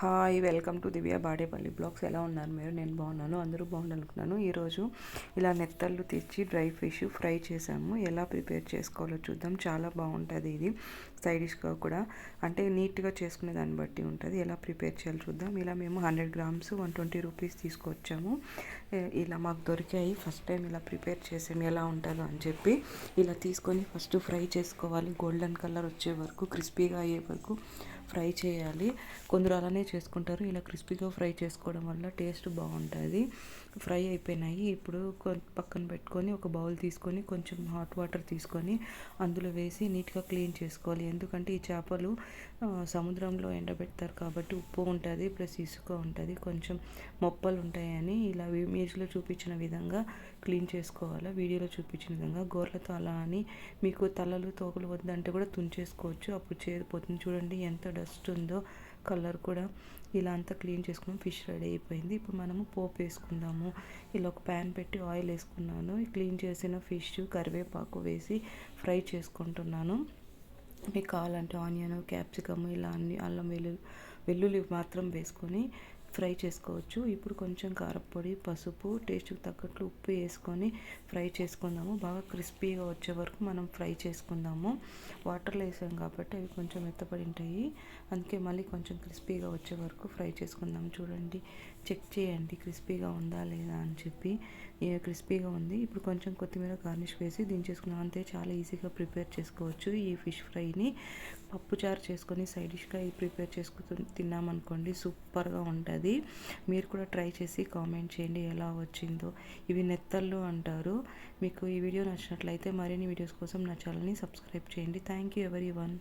Hi welcome to Divya Badepalli vlogs. ఎలా ఉన్నారు మీరు? నేను బాగున్నాను అందరూ బాగుండాలనుకున్నాను ఈరోజు ఇలా నెత్తళ్ళు తెచ్చి డ్రై ఫిష్ ఫ్రై చేసాము ఎలా ప్రిపేర్ చేసుకోవాలో చూద్దాం. చాలా బాగుంటుంది ఇది. సైడిష్గా కూడా అంటే నీట్గా చేసుకునే దాన్ని బట్టి ఉంటుంది. ఎలా ప్రిపేర్ చేయాలో చూద్దాం. ఇలా మేము hundred grams one twenty rupees తీసుకొచ్చాము. ఇలా మాకు దొరికాయి. ఫస్ట్ టైం ఇలా ప్రిపేర్ చేసాము ఎలా ఉంటుందో అని చెప్పి ఇలా తీసుకొని ఫస్ట్ ఫ్రై చేసుకోవాలి. గోల్డెన్ కలర్ వచ్చే వరకు క్రిస్పీగా అయ్యే వరకు ఫ్రై చేయాలి. కొందరు అలానే చేసుకుంటారు. ఇలా క్రిస్పీగా ఫ్రై చేసుకోవడం వల్ల టేస్ట్ బాగుంటుంది. ఫ్రై అయిపోయినాయి. ఇప్పుడు పక్కన పెట్టుకొని ఒక బౌల్ తీసుకొని కొంచెం హాట్ వాటర్ తీసుకొని అందులో వేసి నీట్గా క్లీన్ చేసుకోవాలి. ఎందుకంటే ఈ చేపలు సముద్రంలో ఎండబెడతారు కాబట్టి ఉప్పు ఉంటుంది ప్లస్ ఇసుక ఉంటుంది. కొంచెం మొప్పలు ఉంటాయని ఇలా ఇమేజ్లో చూపించిన విధంగా క్లీన్ చేసుకోవాలి వీడియోలో చూపించిన విధంగా. గోర్లతో అలా అని మీకు తలలు తోకలు వద్దంటే కూడా తుంచేసుకోవచ్చు. అప్పుడు చేరిపోతుంది చూడండి ఎంత డస్ట్ ఉందో. కలర్ కూడా ఇలా అంతా క్లీన్ చేసుకుని ఫిష్ రెడీ అయిపోయింది. ఇప్పుడు మనము పోపు వేసుకుందాము. ఇలా ఒక ప్యాన్ పెట్టి ఆయిల్ వేసుకున్నాను. క్లీన్ చేసిన ఫిష్ కరివేపాకు వేసి ఫ్రై చేసుకుంటున్నాను. మీకు కావాలంటే ఆనియన్ క్యాప్సికమ్ ఇలా అన్ని అల్లం వెల్లుల్లి వెల్లుల్లి మాత్రం వేసుకొని ఫ్రై చేసుకోవచ్చు. ఇప్పుడు కొంచెం కారపొడి పసుపు టేస్ట్కి తగ్గట్లు ఉప్పు వేసుకొని ఫ్రై చేసుకుందాము. బాగా క్రిస్పీగా వచ్చే వరకు మనం ఫ్రై చేసుకుందాము. వాటర్లో వేసాం కాబట్టి అవి కొంచెం మెత్తపడి ఉంటాయి. అందుకే మళ్ళీ కొంచెం క్రిస్పీగా వచ్చే వరకు ఫ్రై చేసుకుందాం. చూడండి చెక్ చేయండి క్రిస్పీగా ఉందా లేదా అని చెప్పి. క్రిస్పీగా ఉంది. ఇప్పుడు కొంచెం కొత్తిమీర గార్నిష్ వేసి దించేసుకున్నాం అంతే చాలా ఈజీగా ప్రిపేర్ చేసుకోవచ్చు ఈ ఫిష్ ఫ్రైని. పప్పుచారు చేసుకొని సైడ్ డిష్గా ప్రిపేర్ చేసుకుని తిన్నామనుకోండి సూపర్గా ఉంటుంది. ఉంటుంది. మీరు కూడా ట్రై చేసి కామెంట్ చేయండి ఎలా వచ్చిందో. ఇవి నెత్తళ్ళు అంటారు. మీకు ఈ వీడియో నచ్చినట్లయితే మరిన్ని వీడియోస్ కోసం నా ఛానల్ని సబ్స్క్రైబ్ చేయండి. Thank you every one